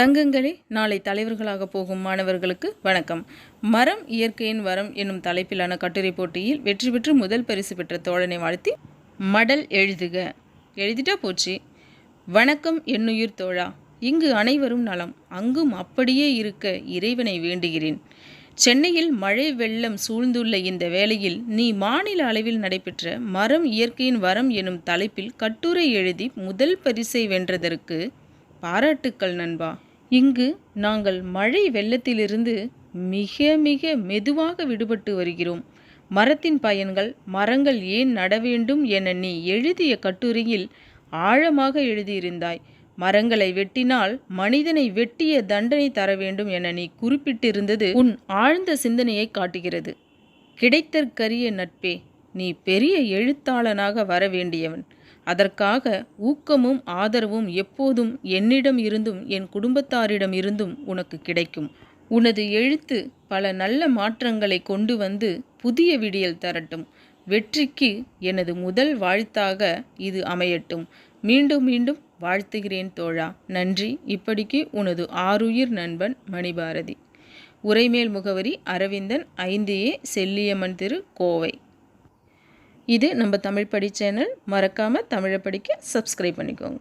தங்கங்களே நாளை தலைவர்களாக போகும் மாணவர்களுக்கு வணக்கம். மரம் இயற்கையின் வரம் என்னும் தலைப்பிலான கட்டுரை போட்டியில் வெற்றி பெற்று முதல் பரிசு பெற்ற தோழனை வாழ்த்தி மடல் எழுதுக. எழுதிட்டா போச்சு. வணக்கம் என்னுயிர் தோழா. இங்கு அனைவரும் நலம். அங்கும் அப்படியே இருக்க இறைவனை வேண்டுகிறேன். சென்னையில் மழை வெள்ளம் சூழ்ந்துள்ள இந்த வேளையில் நீ மாநில அளவில் நடைபெற்ற மரம் இயற்கையின் வரம் எனும் தலைப்பில் கட்டுரை எழுதி முதல் பரிசை வென்றதற்கு பாராட்டுக்கள் நண்பா. இங்கு நாங்கள் மழை வெள்ளத்திலிருந்து மிக மிக மெதுவாக விடுபட்டு வருகிறோம். மரத்தின் பயன்கள் மரங்கள் ஏன் நட வேண்டும் என நீ எழுதிய கட்டுரையில் ஆழமாக எழுதியிருந்தாய். மரங்களை வெட்டினால் மனிதனை வெட்டிய தண்டனை தர வேண்டும் என நீ குறிப்பிட்டிருந்தது உன் ஆழ்ந்த சிந்தனையை காட்டுகிறது. கிடைத்தற்கரிய நட்பே நீ பெரிய எழுத்தாளனாக வர வேண்டியவன். அதற்காக ஊக்கமும் ஆதரவும் எப்போதும் என்னிடம் இருந்தும் என் குடும்பத்தாரிடம் இருந்தும் உனக்கு கிடைக்கும். உனது எழுத்து பல நல்ல மாற்றங்களை கொண்டு வந்து புதிய விடியல் தரட்டும். வெற்றிக்கு எனது முதல் வாழ்த்தாக இது அமையட்டும். மீண்டும் மீண்டும் வாழ்த்துகிறேன் தோழா. நன்றி. இப்படிக்கு உனது ஆருயிர் நண்பன் மணிபாரதி. உரைமேல் முகவரி அரவிந்தன் ஐந்து ஏ செல்லியம்மன் திரு கோவை. இது நம்ம தமிழ் படி சேனல். மறக்காமல் தமிழை படிக்க சப்ஸ்கிரைப் பண்ணிக்கோங்க.